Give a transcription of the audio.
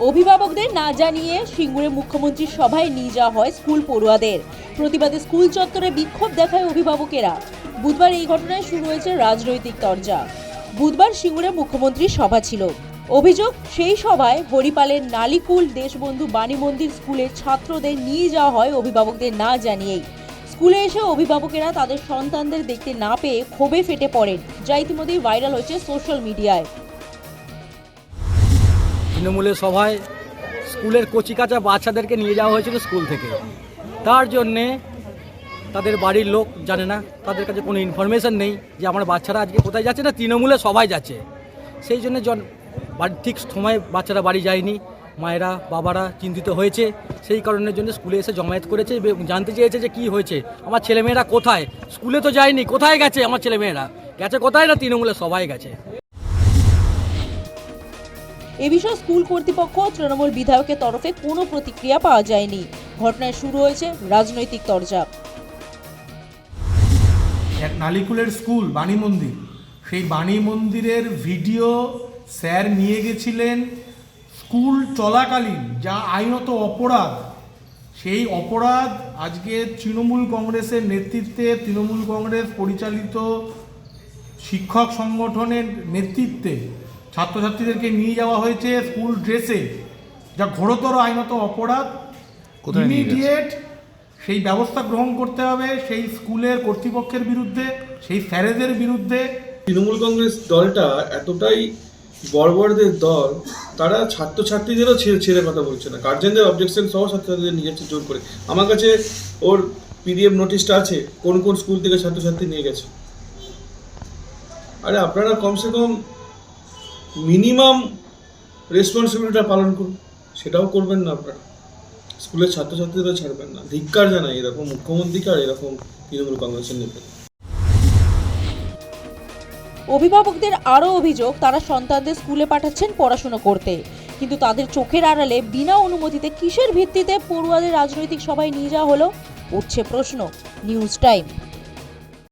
অভিভাবকদের না জানিয়ে সিঙ্গুরে মুখ্যমন্ত্রীর সভায় নিয়ে যাওয়া হয় স্কুল পড়ুয়াদের। প্রতিবাদে স্কুল চত্বরে বিক্ষোভ দেখায় অভিভাবকেরা। বুধবার এই ঘটনায় শুরু হয়েছে রাজনৈতিক তর্জা। বুধবার সিঙ্গুরে মুখ্যমন্ত্রীর সভা ছিল। অভিযোগ, সেই সভায় হরিপালের নালিকুল দেশবন্ধু বাণী মন্দির স্কুলের ছাত্রদের নিয়ে যাওয়া হয়, অভিভাবকদের না জানিয়েই। স্কুলে এসে অভিভাবকেরা তাদের সন্তানদের দেখতে না পেয়ে ক্ষোভে ফেটে পড়েন, যা ইতিমধ্যেই ভাইরাল হয়েছে সোশ্যাল মিডিয়ায়। তৃণমূলের সভায় স্কুলের কচিকাচা বাচ্চাদেরকে নিয়ে যাওয়া হয়েছিল স্কুল থেকে। তার জন্যে তাদের বাড়ির লোক জানে না, তাদের কাছে কোনো ইনফরমেশান নেই যে আমার বাচ্চারা আজকে কোথায় যাচ্ছে না, তৃণমূলের সবাই যাচ্ছে। সেই জন্য জন বাড়ি ঠিক সময় বাচ্চারা বাড়ি যায়নি মায়েরা বাবারা চিন্তিত হয়েছে। সেই কারণের জন্য স্কুলে এসে জমায়েত করেছে জানতে চেয়েছে যে কি হয়েছে। আমার ছেলেমেয়েরা কোথায়? স্কুলে তো যায়নি কোথায় গেছে আমার ছেলেমেয়েরা? গেছে কোথায় না তৃণমূলের সবাই গেছে। এ বিষয়ে স্কুল কর্তৃপক্ষ তৃণমূল বিধায়কের তরফে কোনো প্রতিক্রিয়া পাওয়া যায়নি। ঘটনায় শুরু হয়েছে রাজনৈতিক তরজা। এক নালিকুলের স্কুল বাণী মন্দির। সেই বাণী মন্দিরের ভিডিও স্যার নিয়ে গেছিলেন স্কুল চলাকালীন যা আইনত অপরাধ। সেই অপরাধ আজকে তৃণমূল কংগ্রেসের নেতৃত্বে তৃণমূল কংগ্রেস পরিচালিত শিক্ষক সংগঠনের নেতৃত্বে ছাত্রছাত্রীদেরকে নিয়ে যাওয়া হয়েছে স্কুল ড্রেসে। যা ঘোরতর আইনত অপরাধ। ইমিডিয়েট সেই ব্যবস্থা গ্রহণ করতে হবে সেই স্কুলের কর্তৃপক্ষের বিরুদ্ধে সেই স্যারেদের বিরুদ্ধে। তৃণমূল কংগ্রেস দলটা এতটাই বর্বরদের দল, তারা ছাত্রছাত্রীদেরও ছেড়ে ছেড়ে কথা বলছে না। গার্জেনদের অবজেকশন সহ ছাত্রছাত্রীদের নিয়ে যাচ্ছে জোর করে। আমার কাছে ওর পিডিএফ নোটিশটা আছে, কোন কোন স্কুল থেকে ছাত্রছাত্রী নিয়ে গেছে। আরে আপনারা কমসে কম মিনিমাম রেসপন্সিবিলিটিটা পালন করুন। সেটাও করবেন না আপনারা। স্কুলের ছাত্রছাত্রীদের ছাড়বেন না। ধিক্কার জানাই এরকম মুখ্যমন্ত্রীকে আর এরকম তৃণমূল কংগ্রেসের নেতা অভিভাবকদের আরও অভিযোগ, তারা সন্তানদের স্কুলে পাঠাচ্ছেন পড়াশুনো করতে। কিন্তু তাদের চোখের আড়ালে বিনা অনুমতিতে কিসের ভিত্তিতে পড়ুয়াদের রাজনৈতিক সভায় নিয়ে যাওয়া হলো? উঠছে প্রশ্ন, নিউজ টাইম।